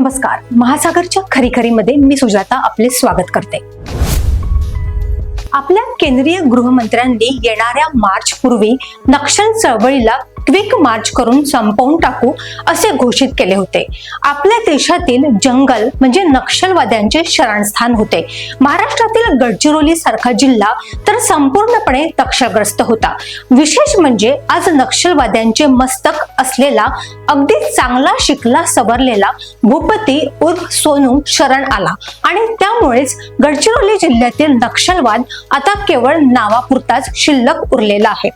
नमस्कार. महासागरच्या खरीखरीमध्ये मी सुजाता आपले स्वागत करते. आपल्या केंद्रीय गृहमंत्र्यांनी येणाऱ्या मार्च पूर्वी नक्षल चळवळीला क्विक मार्च करून संपवून टाकू असे घोषित केले होते. आपल्या देशातील जंगल म्हणजे नक्षलवाद्यांचे शरणस्थान होते. महाराष्ट्रातील गडचिरोली सारखा जिल्हा तर संपूर्णपणे नक्षलग्रस्त होता. विशेष म्हणजे आज नक्षलवाद्यांचे मस्तक असलेला अगदी चांगला शिकला सवरलेला भूपती उर्फ सोनू शरण आला. आणि त्यामुळेच गडचिरोली जिल्ह्यातील नक्षलवाद आता केवळ नावापुरताच शिल्लक उरलेला आहे.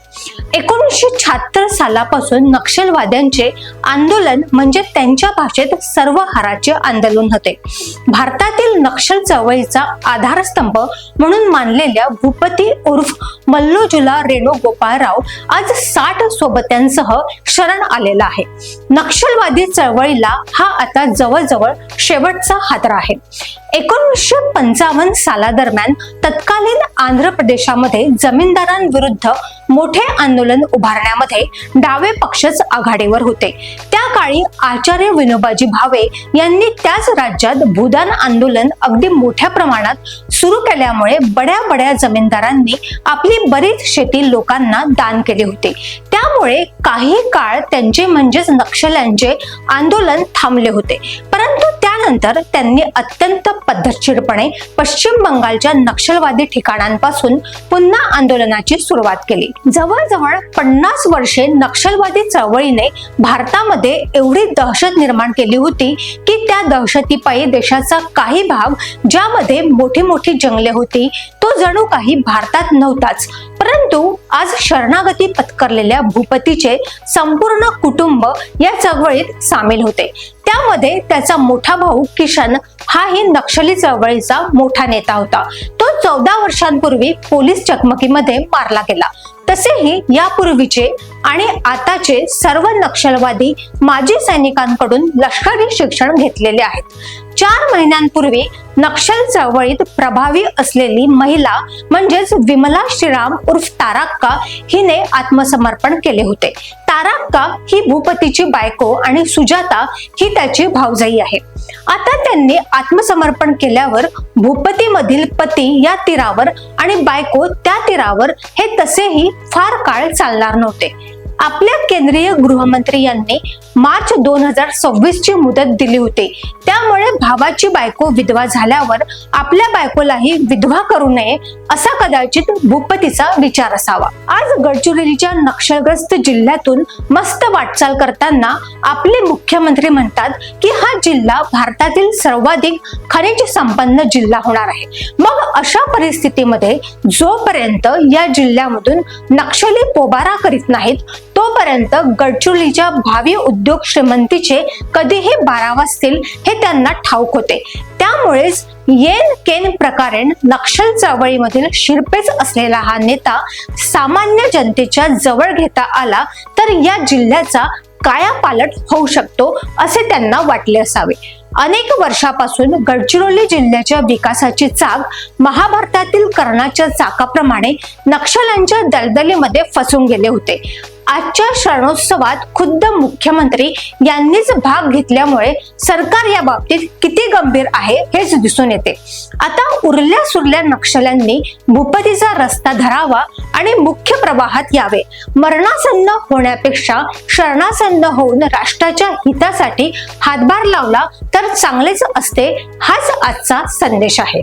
एकोणीसशे शहात्तर साला सालापासून नक्षलवाद्यांचे आंदोलन म्हणजे त्यांच्या भाषेत सर्वहाराचे आंदोलन होते. भारतातील नक्षल चळवळीचा आधारस्तंभ म्हणून मानलेल्या भूपती उर्फ मल्लोजुला रेणू गोपाळराव आज साठ सोबत्यांसह शरण आलेला आहे. नक्षलवादी चळवळीला हा आता जवळजवळ शेवटचा हादरा आहे. एकोणीसशे पंचावन्न सालादरम्यान तत्कालीन आंध्र प्रदेशामध्ये जमीनदारांविरुद्ध मोठे आंदोलन उभारण्यामध्ये डावे पक्षच आघाडीवर होते. त्या काळी आचार्य विनोबाजी भावे यांनी त्याच राज्यात भूदान आंदोलन अगदी मोठ्या प्रमाणात सुरू केल्यामुळे बड्या बड्या जमीनदारांनी आपली बरीच शेती लोकांना दान केली होती. त्यामुळे काही काळ त्यांचे म्हणजेच नक्षल्यांचे आंदोलन थांबले होते. त्यानंतर त्यांनी अत्यंत पद्धतशीरपणे पश्चिम बंगालच्या नक्षलवादी ठिकाणांपासून पुन्हा आंदोलनाची सुरुवात केली. जवळजवळ पन्नास वर्षे नक्षलवादी चळवळीने भारतामध्ये एवढी दहशत निर्माण केली होती की त्या दहशतीपायी देशाचा काही भाग ज्यामध्ये मोठी मोठी जंगले होती तो जणू काही भारतात नव्हताच. परंतु आज शरणागती पत्करलेल्या भूपतीचे संपूर्ण कुटुंब या चळवळीत सामील होते. त्यामध्ये त्याचा मोठा भाऊ किशन हाही नक्षली चळवळीचा मोठा नेता होता. तो चौदा वर्षांपूर्वी पोलीस चकमकीमध्ये मारला गेला. तसेही यापूर्वीचे आणि आताचे सर्व नक्षलवादी माजी सैनिकांकडून लष्करी शिक्षण घेतलेले आहेत. चार महिन्यांपूर्वी नक्षल चळवळीत प्रभावी असलेली महिला म्हणजेच विमला श्रीराम उर्फ ताराक्का हिने आत्मसमर्पण केले होते. ताराक्का ही भूपतीची बायको आणि सुजाता ही त्याची भावजाई आहे. आता त्यांनी आत्मसमर्पण केल्यावर भूपतीमधील पती या तीरावर आणि बायको त्या तीरावर हे तसेही फार काळ चालणार नव्हते. आपल्या केंद्रीय गृहमंत्री यांनी मार्च दोन हजार सव्वीस ची मुदत दिली होती. त्यामुळे भावाची बायको विधवा झाल्यावर आपल्या बायकोलाही विधवा करू नये असा कदाचित भूपतीचा विचार असावा. आज गडचिरोलीच्या नक्षलग्रस्त जिल्ह्यातून मस्त वाटचाल करताना आपले मुख्यमंत्री म्हणतात की हा जिल्हा भारतातील सर्वाधिक खनिज संपन्न जिल्हा होणार आहे. मग अशा परिस्थितीमध्ये जोपर्यंत या जिल्ह्यामधून नक्षली पोबारा करीत नाहीत तोपर्यंत गडचिरोलीच्या भावी उद्योग श्रीमंतीचे कधीही बारा वाजतील हे त्यांना ठाऊक होते. त्यामुळेच येन केन प्रकारे नक्षल चळवळीमधील शिरपेच असलेला हा नेता सामान्य जनतेच्या जवळ घेता आला तर या जिल्ह्याचा कायापालट होऊ शकतो असे त्यांना वाटले असावे. अनेक वर्षापासून गडचिरोली जिल्ह्याच्या विकासाची चाक महाभारतातील कर्णाच्या चाकाप्रमाणे नक्षल्यांच्या दलदलीमध्ये फसून गेले होते. आजच्या शरणोत्सवात खुद्द मुख्यमंत्री यांनीच भाग घेतल्यामुळे सरकार या बाबतीत किती गंभीर आहे हेच दिसून येते. आता उरल्या सुरल्या नक्षल्यांनी भूपतीचा रस्ता धरावा आणि मुख्य प्रवाहात यावे. मरणासन्न होण्यापेक्षा शरणासन्न होऊन राष्ट्राच्या हितासाठी हातभार लावला तर चांगलेच असते हाच आजचा संदेश आहे.